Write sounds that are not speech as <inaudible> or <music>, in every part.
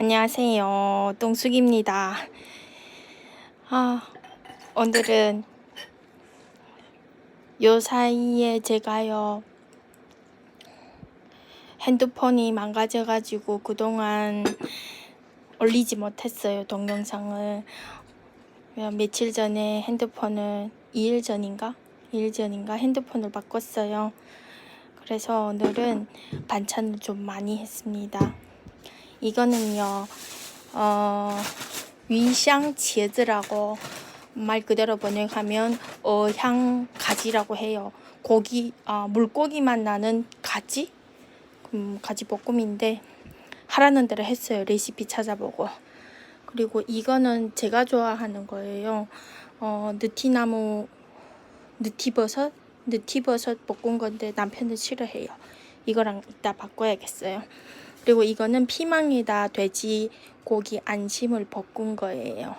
안녕하세요. 똥숙입니다. 아, 오늘은 요 사이에 제가요, 핸드폰이 망가져가지고 그동안 올리지 못했어요, 동영상을. 어, 며칠 전에 핸드폰을, 2일 전인가? 2일 전인가? 핸드폰을 바꿨어요. 그래서 오늘은 반찬을 좀 많이 했습니다. 이거는요, 어, 위샹茄子라고 말 그대로 번역하면 어향 가지라고 해요. 고기, 아, 물고기만 나는 가지? 음, 가지 볶음인데 하라는 대로 했어요. 레시피 찾아보고. 그리고 이거는 제가 좋아하는 거예요. 어, 느티나무, 느티버섯? 느티버섯 볶은 건데 남편은 싫어해요. 이거랑 이따 바꿔야겠어요. 그리고 이거는 피망에다 돼지 고기 안심을 볶은 거예요.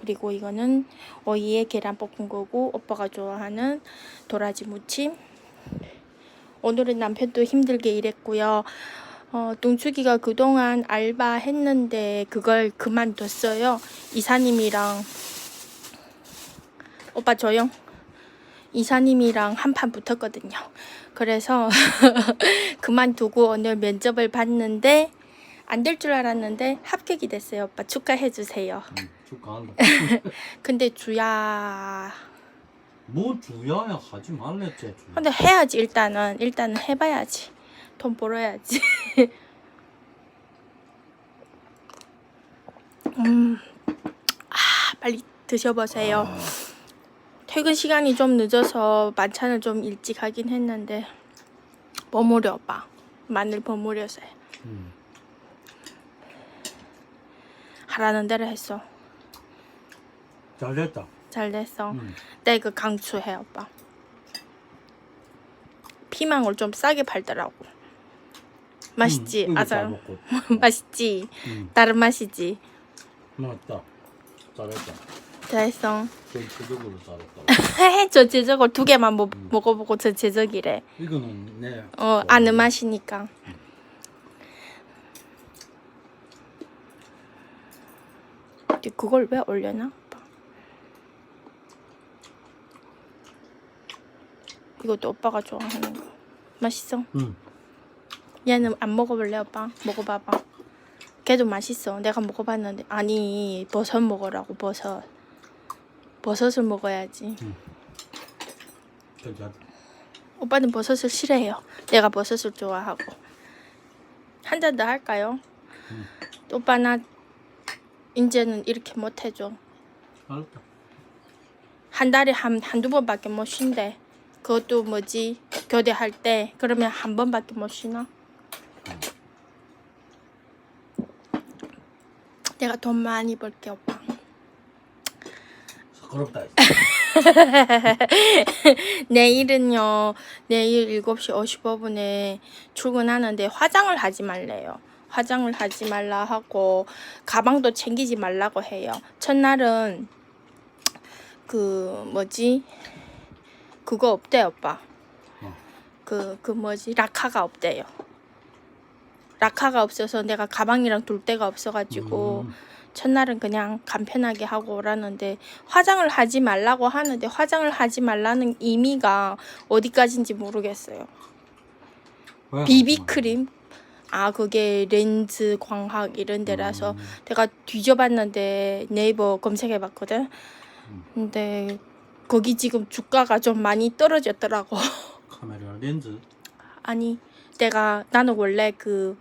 그리고 이거는 오이에 계란 볶은 거고 오빠가 좋아하는 도라지 무침. 오늘은 남편도 힘들게 일했고요. 어, 뚱추기가 그동안 알바 했는데 그걸 그만뒀어요. 이사님이랑 오빠 조용. 이사님이랑 한판 붙었거든요. 그래서 <laughs> 그만두고 오늘 면접을 봤는데 안 될 줄 알았는데 합격이 됐어요. 오빠 축하해 주세요. 응, 축하한다. <laughs> 근데 주야 뭐 주야야 하지 말랬지. 주. 근데 해야지 일단은 일단은 해봐야지 돈 벌어야지. <laughs> 음, 아 빨리 드셔보세요. 아, 퇴근 시간이 좀 늦어서 만찬을 좀 일찍 하긴 했는데 버무려 오빠 마늘 버무려서 해. 음. 하라는 대로 했어. 잘 됐다. 잘 됐어. 음. 내그 강추해 오빠. 피망을 좀 싸게 팔더라고. 맛있지? 음, 이거 잘 아자 먹고. <laughs> 맛있지? 음, 다른 맛이지? 맞다. 잘했다. 잘했어. 전체적으로 잘했다. 저 제적을 두 개만 먹, 음. 먹어보고 저 제적이래. 이거는 내. 어 아는 맛이니까. 근데 그걸 왜 올려놔? 오빠? 이것도 오빠가 좋아하는 거. 맛있어? 음. 얘는 안 먹어볼래 오빠? 먹어봐봐. 걔도 맛있어. 내가 먹어봤는데 아니 버섯 먹으라고 버섯. 버섯을 먹어야지. 괜찮다. 오빠는 버섯을 싫어해요. 내가 버섯을 좋아하고. 한 잔 더 할까요? 음. 오빠 나 이제는 이렇게 못 해줘. 알았다. 한 달에 한 한두 번밖에 못 쉰대. 그것도 뭐지 교대할 때 그러면 한 번밖에 못 쉬나? 내가 돈 많이 벌게 오빠. 서끄럽다. <laughs> 내일은요 내일 7시 55분에 출근하는데 화장을 하지 말래요 화장을 하지 말라 하고 가방도 챙기지 말라고 해요 첫날은 그 뭐지 그거 없대요 오빠 어. 그그 뭐지 라카가 없대요 라카가 없어서 내가 가방이랑 둘 데가 없어가지고 음. 첫날은 그냥 간편하게 하고 오라는데 화장을 하지 말라고 하는데 화장을 하지 말라는 의미가 어디까지인지 모르겠어요. 왜? 비비크림 아 그게 렌즈 광학 이런 데라서 음. 내가 뒤져봤는데 네이버 검색해봤거든. 음. 근데 거기 지금 주가가 좀 많이 떨어졌더라고. <laughs> 카메라 렌즈. 아니 내가 나는 원래 그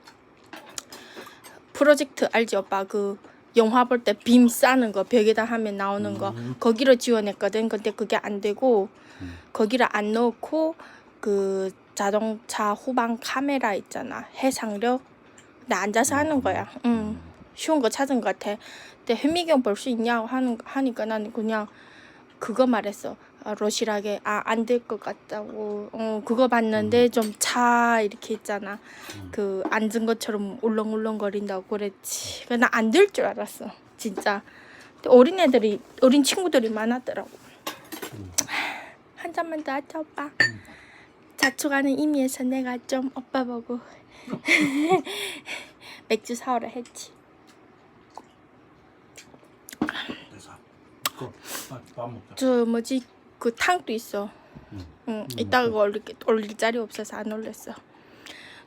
프로젝트 알지 오빠 그 영화 볼 때 빔 싸는 거 벽에다 하면 나오는 거 음. 거기로 지원했거든. 근데 그게 안 되고 음. 거기를 안 넣고 그 자동차 후방 카메라 있잖아. 해상력 나 앉아서 하는 거야. 응. 쉬운 거 찾은 것 같아. 근데 현미경 볼 수 있냐고 하는 하니까 나는 그냥 그거 말했어. 아, 로실하게 아 안 될 것 같다고. 어 그거 봤는데 좀 차 이렇게 있잖아. 음. 그 앉은 것처럼 울렁울렁 거린다고 그랬지. 나 안 될 줄 알았어 진짜. 근데 어린 애들이 어린 친구들이 많았더라고. 음. 한 잔만 더 하자 오빠. 자축하는 의미에서 내가 좀 오빠 보고 <laughs> 맥주 사오라 했지. 그래서 그, 밥 먹자. 저 뭐지 그 탕도 있어. 응. 응, 이따가 그거 올릴, 올릴 자리 없어서 안 올렸어.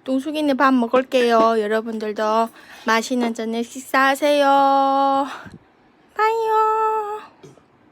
동숙이네 밥 먹을게요. 여러분들도 맛있는 저녁 식사하세요. 빠이요.